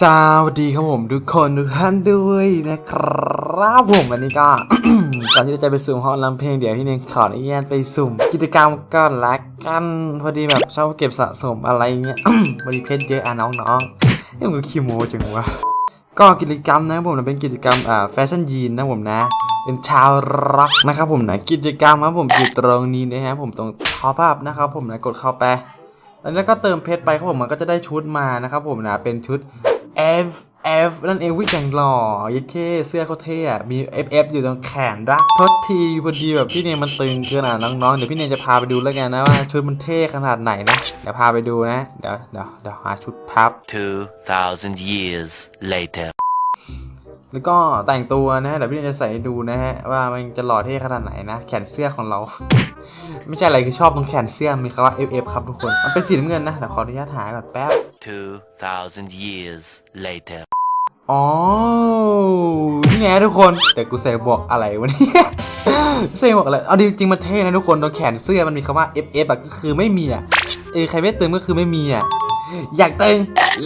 สวัสดีครับผมทุกคนทุกท่านด้วยนะครับผมวันนี้ก็ก่อนที่จะไปสุ่มห้องลำเพลงเดี๋ยวพี่เนยขออนุญาตไปสุ่ม กิจกรรมก่อนละกันพอดีแบบชอบเก็บสะสมอะไรเงี้ยบริเพชรเยอะอะน้องๆเอ้ยมันก็ขี้โมจังวะก็กิจกรรมนะครับผมนะเป็นกิจกรรมอ่าแฟชั่นยีนนะผมนะเป็นชาวร็อกนะครับผมนะกิจกรรมครับผมอยู่ตรงนี้นะฮะผมตรงทอปอัพนะครับผมนะกดเข้าไป แล้วก็เติมเพชรไปครับผมมันก็จะได้ชุดมานะครับผมนะเป็นชุด F F นั่นเองวิ่งอย่างหล่อยัดเคเสื้อเขาเท่มี F F อยู่ตรงแขนรักทษทีพอดีแบบพี่เนยมันตึงเกินอะน้องๆ เดี๋ยวพี่เนยจะพาไปดูแล้วกันนะว่าชุดมันเท่ขนาดไหนนะ เดี๋ยวพาไปดูนะ เดี๋ยวเดี๋ยวเดี๋ยวหาชุดพับ2,000 years later. แล้วก็แต่งตัวนะเดี๋ยวพี่เนยจะใส่ให้ดูนะฮะว่ามันจะหล่อเท่ขนาดไหนนะ แขนเสื้อของเรา ไม่ใช่อะไรคือชอบตรงแขนเสื้อมีคำว่า F F ครับทุกคนมันเป็นสีน้ำเงินนะเดี๋ยวขออนุญาตหาก่อนแป๊บ2,000 years later. อ๋อนี่ไงทุกคน แต่กูใส่บวกอะไรวะเนี่ยใส่บวกอะไรเอาจริงๆมันเท่นะทุกคนตรงแขนเสื้อมันมีคำว่า FF อะก็คือไม่มีอะเออใครไม่เติมก็คือไม่มีอะอยากเติม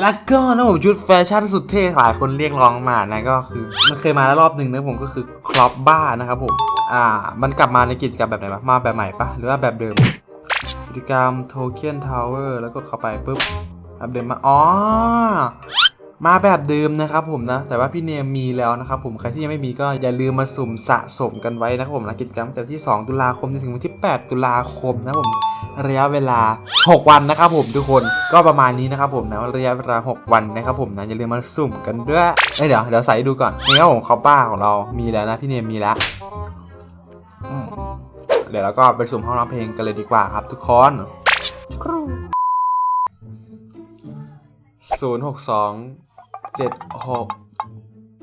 แล้วก็นะผมชุดแฟชั่นสุดเท่หลายคนเรียกร้องมานะก็คือมันเคยมาแล้วรอบหนึ่งนะผมก็คือครอปบ้านะครับผมอ่ามันกลับมาในกิจกรรมแบบไหนปะมาแบบใหม่ปะหรือว่าแบบเดิมกิจกรรมโทเค็นทาวเวอร์แล้วกดเข้าไปปุ๊บแบบเดิมมาอ๋อมาแบบเดิมนะครับผมนะ แต่ว่าพี่เนมมีแล้วนะครับผม ใครที่ยังไม่มีก็อย่าลืมมาสุ่มสะสมกันไว้นะครับผมนะกิจกรรมแต่วันที่ 2 ตุลาคมถึงวันที่ 8 ตุลาคมนะครับผม ระยะเวลา 6 วันนะครับผมทุกคนก็ประมาณนี้นะครับผมนะระยะเวลา 6 วันนะครับผมนะอย่าลืมมาสุ่มกันด้วยเอ้ยเดี๋ยวเดี๋ยวใส่ให้ดูก่อนนี่ครับผมคอป้าของเรามีแล้วนะพี่เนมมีแล้วเดี๋ยวเราก็ไปสุ่มห้องร้องเพลงกันเลยดีกว่าครับ ทุกคนศูนย์หกสองเจ็ดหก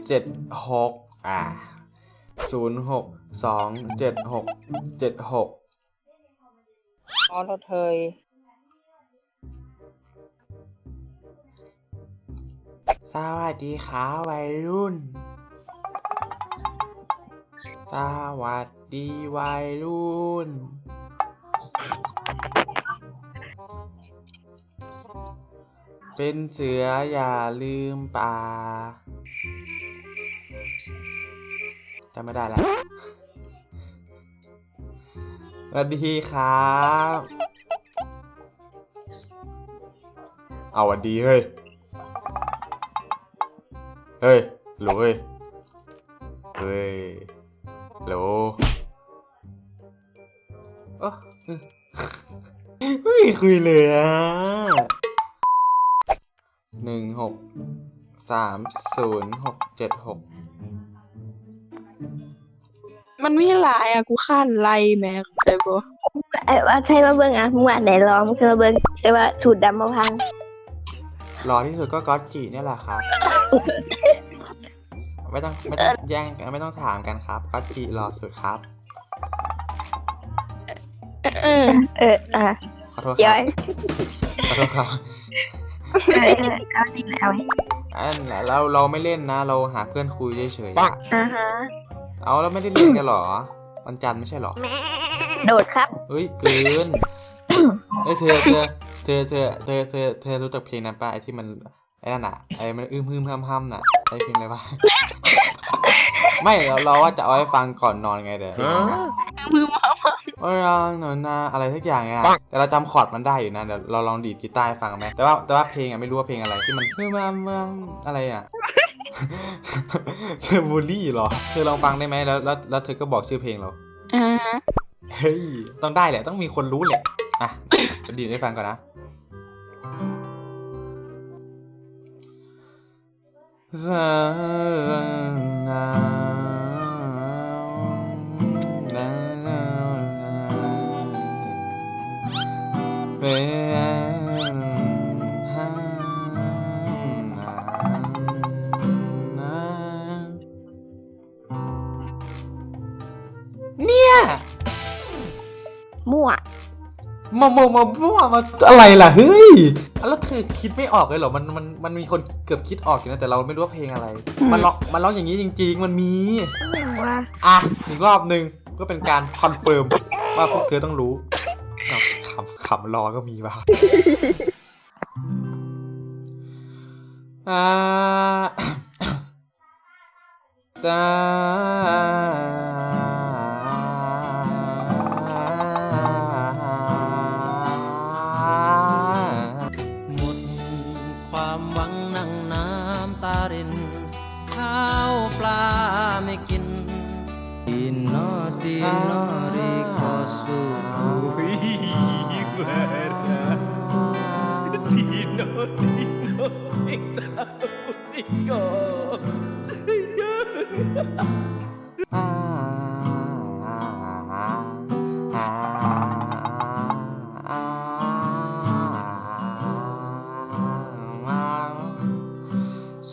เจ็ดหกอ่าศูนย์หกสองเจ็ดหกเจ็ดหก อ๋อเราเทยสวัสดีครับวัยรุ่น สวัสดีวัยรุ่น เป็นเสืออย่าลืมป่าจำไม่ได้แล้ว สวัสดีครับ เอาสวัสดีเฮ้ย เฮ้ยหลเฮ้ย เฮ้ยหลโอ้ไม่คุยเลยอะหนึ่งหกสามศูนย์หกเจ็ดหก มันไม่หลายอะกูขั้านไล่แม่เข้าใจปะไอ้ว่าใช่มาเบิ้งอะมึงว่าไหนลองมึงเคยมาเบิ้งแต่ว่าสูตรดำมาพังรอที่สุดก็ก๊อตจีเนี่ยแหละครับ ไม่ต้องไม่ต้องแย่งกันไม่ต้องถามกันครับก๊อตจีรอสุดครับ เออเอออะขอโทษคเดี๋ยวรับขอโทษครับเออเออเอาดิเอาไว้อันเราเราไม่เล่นนะ เราหาเพื่อนคุยเฉยๆอะอ่าฮะ เอาแล้วไม่ได้เล่นกันเหรอ วันจันทร์ไม่ใช่เหรอ โดดครับ เฮ้ยเกินเอ้ยเธอเธอเธอเธอเธอเธอเธอรู้จักเพลงนั้นปะไอที่มันไอ้นั่นอะไอมันอึมฮึมห้ำห้ำน่ะไอเพลงอะไรวะไม่เราเราว่าจะเอาไว้ฟังก่อนนอนไงเดี๋ยวมือมาเออหนอนนาอะไรสักอย่างอะแต่เราจำคอร์ดมันได้อยู่นะเดี๋ยวเราลองดีดกีตาร์ให้ฟังไหมแต่ว่าแต่ว่าเพลงอะไม่รู้ว่าเพลงอะไรที่มันฮึมฮึมฮึมอะไรอะ เธอบูลลี่เหรอ เธอลองฟังได้ไหมแล้วแล้วแล้วเธอก็บอกชื่อเพลงเรา อ่าฮะเฮ้ย ต้องได้แหละ ต้องมีคนรู้แหละ อะเดี๋ยวดีดให้ฟังก่อนนะ สา มามามามามาอะไรล่ะเฮ้ยแล้วเธอคิดไม่ออกเลยเหรอมันมันมันมีคนเกือบคิดออกอยู่นะแต่เราไม่รู้ว่าเพลงอะไร มันร้องมันร้องอย่างนี้จริง ๆ มันมีว่าอะอีกรอบหนึ่งก็เป็นการคอนเฟิร์มว่าพวกเธอต้องรู้เอาขำขำรอก็มีว่ะอ่าตา Dino dino riko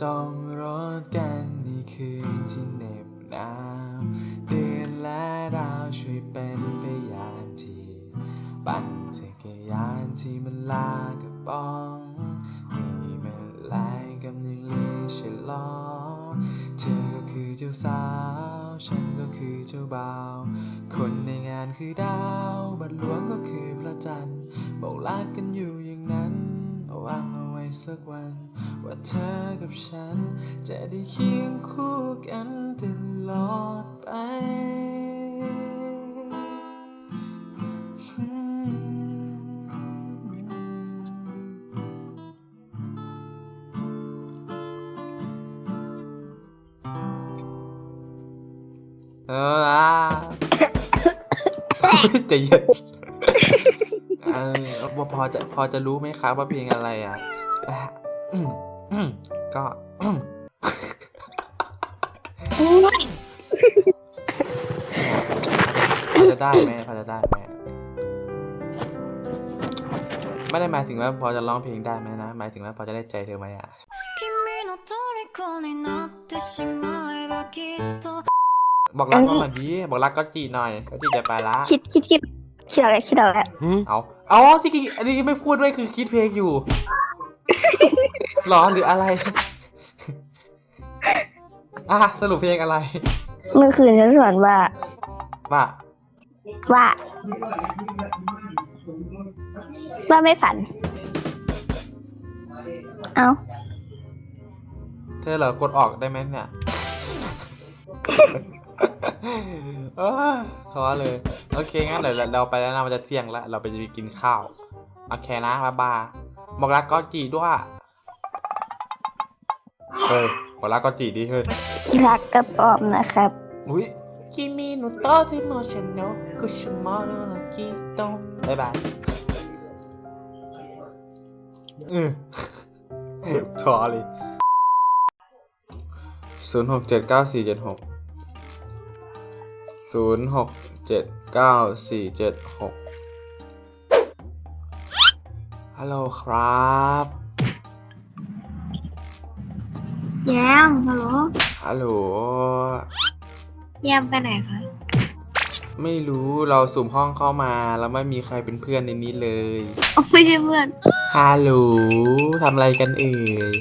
สองรถกันในคืนที่เหน็บหนาวเดือนและดาวช่วยเป็นพยานที่ จันทร์บอกลากันอยู่อย่างนั้นวางเอาไว้สักวัน ว่าเธอกับฉัน จะได้เคียงคู่กันตลอดไปเอออะใจะเย็น เออพอจะพอจะรู้ไหมครับว่าเพลงอะไรอะก็พอจะได้ไหมพอจะได้ไหมไม่ได้หมายถึงว่าพอจะร้องเพลงได้ไหมนะ หมายถึงว่าพอจะได้ใจเธอไหมอะบอกรักก็มาดี บอกรักก็จีหน่อยก็จีจะไปละ คิดคิดคิด คิดเอาแล้วคิดเอาแล้วเอาเอาที่กี้อันนี้ไม่พูดด้วยคือคิดเพลงอยู่ หรอหรืออะไร อะสรุปเพลงอะไร เมื่อคืนฉันสอนว่า ว่า ว่า ว่าไม่ฝัน เอาเธอเหรอกดออกได้ไหมเนี่ยเอ้ย ท้อเลย โอเคงั้นเดี๋ยวเราเราไปแล้วนะมันจะเที่ยงแล้ว เราไปจะไปกินข้าว โอเคนะบ๊ายบายบอกรักก็จีด้วย เฮ้ยบอกรักก็จีดิเฮ้ย รักกระป๋อมนะครับ อุ้ยคิมิโนโตะที่โมชันโนกุชโมโนโนกิโตะบ๊ายบายอืมท้อเลยศูนย์หกเจ็ดเก้าสี่เจ็ดหก ศูนย์หกเจ็ดเก้าสี่เจ็ดหกฮัลโหลครับแยมฮัลโหลฮัลโหลแยมไปไหนคะ ไม่รู้เราสุ่มห้องเข้ามาแล้วไม่มีใครเป็นเพื่อนในนี้เลยโอ้ไม่ใช่เพื่อนฮัลโหลทำอะไรกันเอ่ย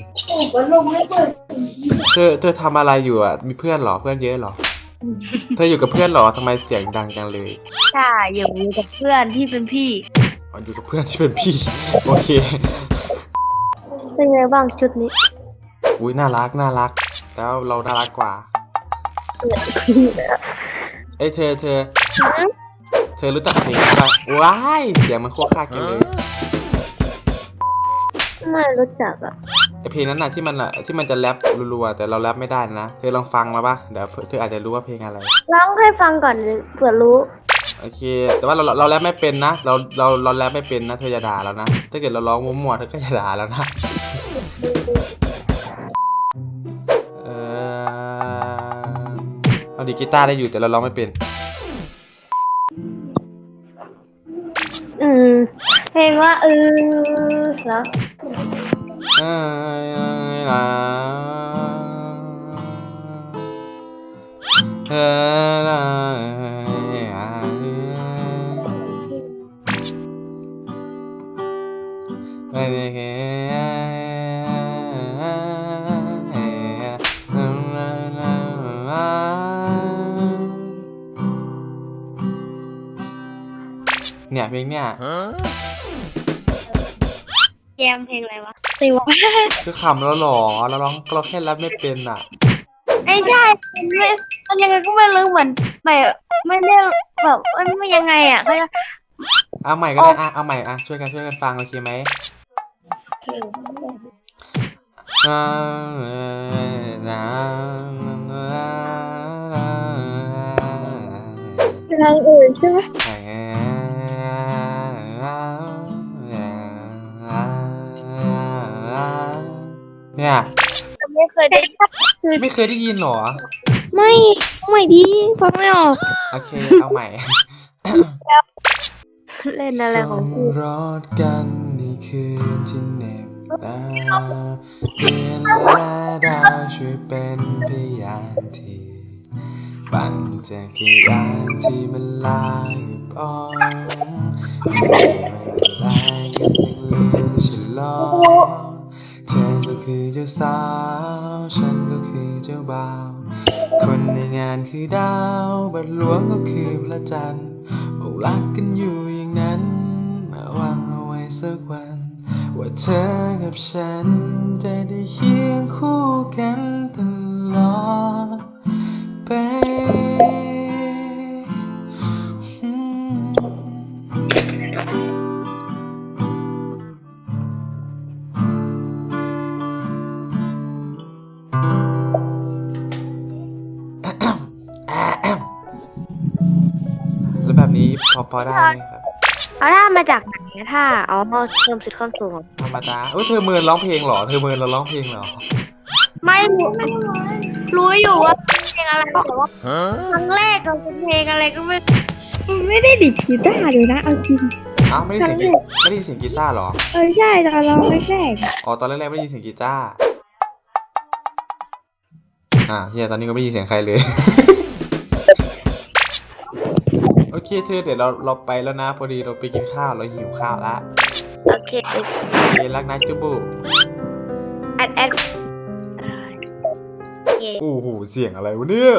เธอเธอทำอะไรอยู่อะ มีเพื่อนเหรอเพื่อนเยอะเหรอ เธออยู่กับเพื่อนเหรอทำไมเสียงดังจังเลยใช่อยู่กับเพื่อนที่เป็นพี่อ๋ออยู่กับเพื่อนที่เป็นพี่ โอเค เป็นไงบ้างชุดนี้อุ้ยน่ารักน่ารัก แล้วเราน่ารักกว่า เอ้ยเธอเธอ เธอรู้จักเพลงป่ะว้ายเสียงมันโคตรคากันเลย ไม่รู้จักอะ ไอเพลงนั้นน่ะที่มันอะที่มันจะแรปรัวๆแต่เราแรปไม่ได้นะเธอลองฟังมาป่ะเดี๋ยวเธออาจจะรู้ว่าเพลงอะไร ร้องให้ฟังก่อนเผื่อรู้ โอเค แต่ว่าเราเราเราแรปไม่เป็นนะเราเราเราแรปไม่เป็นนะเธออย่าด่าเรานะถ้าเกิดเราร้องมั่วๆเธอก็อย่าด่าเรานะเออเราดีดกีตาร์ได้อยู่แต่เราร้องไม่เป็น อืม เพลงว่าเออเหรอ เอ้ยเอ้ยนะเอ้ยนะไม่ได้แค่เนี่ยเพลงเนี่ยแยมเพลงอะไรวะ สิวะคือขำแล้วหรอเราร้องเราแค่รับไม่เป็นอะ ไม่ใช่มันไม่มันยังไงก็ไม่รู้เหมือนแบบไม่ได้แบบมันไม่ยังไงอะเขาจะเอาใหม่ก็ได้อะเอาใหม่อะช่วยกันช่วยกันฟังโอเคไหมอ่านะทางอื่นใช่ไหม เนี่ยไม่เคยได้ไม่เคยได้ยินเหรอ ไม่ไม่ดีฟังไม่ออกโอเคเอาใหม่ เล่นอะไรของกูรอดกันในคืนที่เหน็บหนาวเดือนและดาวช่วยเป็นพยานที่ปั่นจักรยานที่มันลายปองเมื่อไรกันยังเหลือฉลองเธอก็ คือเจ้าสาว ฉันก็คือเจ้าบ่าว คนในงานคือดาว บัดหลวงก็คือพระจันทร์บอกรักกันอยู่อย่างนั้นมาวางเอาไว้สักวัน ว่าเธอกับฉันจะได้เคียงคู่กันตลอด พอพอได้ไหมครับเอาถ้ามาจากไหนอะถ้าเอามาเพิ่มสิทธิ์ความสูงธรรมดาเอ้ยเธอเมินร้องเพลงเหรอ เธอเมินเราร้องเพลงเหรอ ไม่รู้รู้อยู่ว่าเพลงอะไรแต่ว่าครั้งแรกเราเป็นเพลงอะไรก็ไม่ไม่ได้ดิดกีตาร์เลยนะ เอาจริง อ้าวไม่ได้เสียงกีไม่ได้ยินเสียงกีตาร์เหรอ เออใช่ตอนร้องแรกอ๋อตอนแรกๆไม่ได้ยินเสียงกีตาร์ อ่าเฮียตอนนี้ก็ไม่ได้ยินเสียงใครเลยโอ เคเธอเดี๋ยวเราเราไปแล้วนะ พอดีเราไปกินข้าวเราหิวข้าวละโอเคโอเครักนะจุบุแอดแอดโอเคโอ้โหเสียงอะไรวะเนี่ย